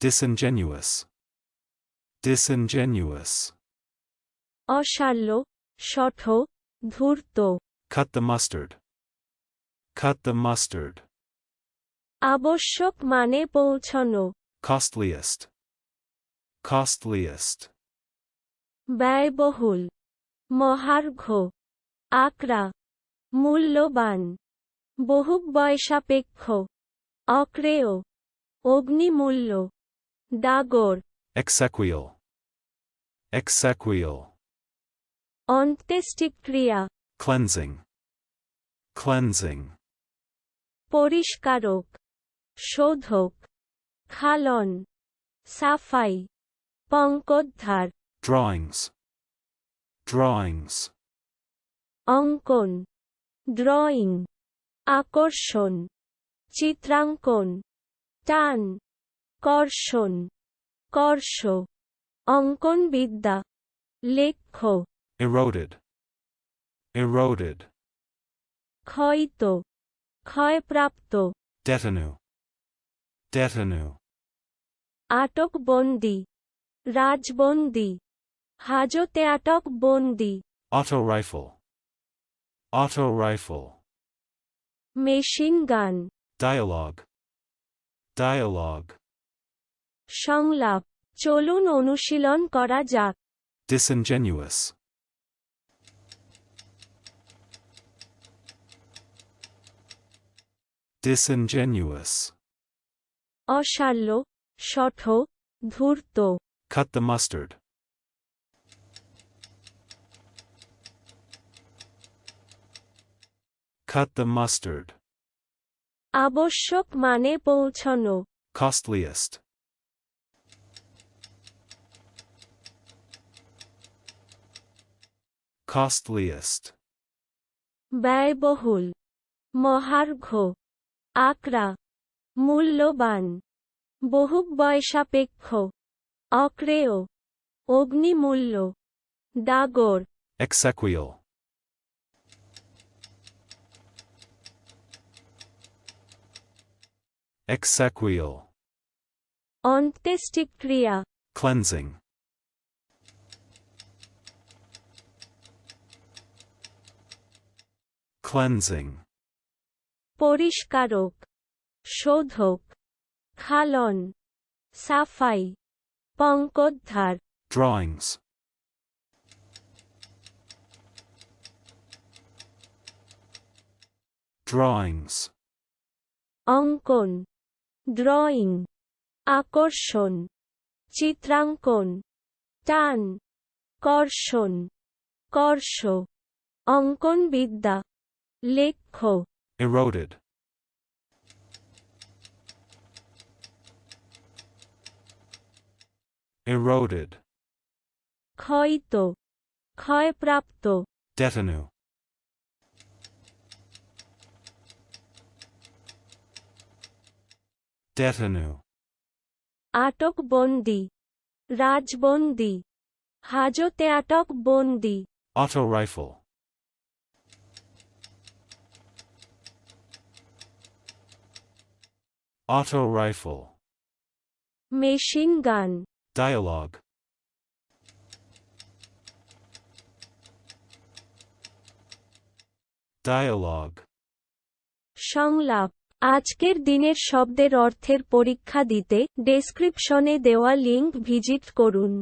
disingenuous, disingenuous. অসাল্য শঠ ধূর্ত Cut the mustard, cut the mustard. আবশ্যক মানে পৌঁছনো Costliest, costliest. ব্যয়বহুল মহার্ঘ আকরা মূল্যবান বহুবয়সাপেক্ষ অক্রেয় অগ্নিমূল্য ডাগর Exequial, exequial. অন্ত্যেষ্টিক্রিয়া Cleansing, cleansing. পরিষ্কারক শোধক খালন সাফাই পঙ্কোদ্ধার Drawings, drawings. অঙ্কন ড্রয়িং আকর্ষণ চিত্রাঙ্কন টান কর্ষণ কর্ষ অঙ্কনবিদ্যা লেখ্য Eroded, eroded. ক্ষয়িত ক্ষয়প্রাপ্ত Detinue, detinue. আটকবন্দি রাজবন্দি হাজতে আটক বন্দি Auto rifle, auto rifle. Machine gun Dialogue, dialogue. সংলাপ চলুন অনুশীলন করা যাক Disingenuous, disingenuous. অসাল্য শঠ ধূর্ত Cut the mustard. Cut the mustard. আবশ্যক মানে পৌঁছনো Costliest. Costliest. ব্যয়বহুল মহার্ঘ আকরা মূল্যবান বহুবয়সাপেক্ষ অক্রেয় অগ্নিমূল্য ডাগর Exequial. Exequial. অন্ত্যেষ্টিক্রিয়া Cleansing. Cleansing. পরিষ্কারক শোধক খালন সাফাই পঙ্কোদ্ধার Drawings. Drawings. অঙ্কন ড্রয়িং আকর্ষণ চিত্রাঙ্কন টান কর্ষণ কর্ষ অঙ্কনবিদ্যা লেখ্য Eroded. Eroded. ক্ষয়িত ক্ষয়প্রাপ্ত Detinue. Detinue. আটক বন্দি রাজবন্দি হাজতে আটক বন্দি Auto rifle. Auto rifle. Machine gun. Dialogue. Dialogue. সংলাপ আজকের দিনের শব্দের অর্থের পরীক্ষা দিতে ডেসক্রিপশনে দেওয়া লিঙ্ক ভিজিট করুন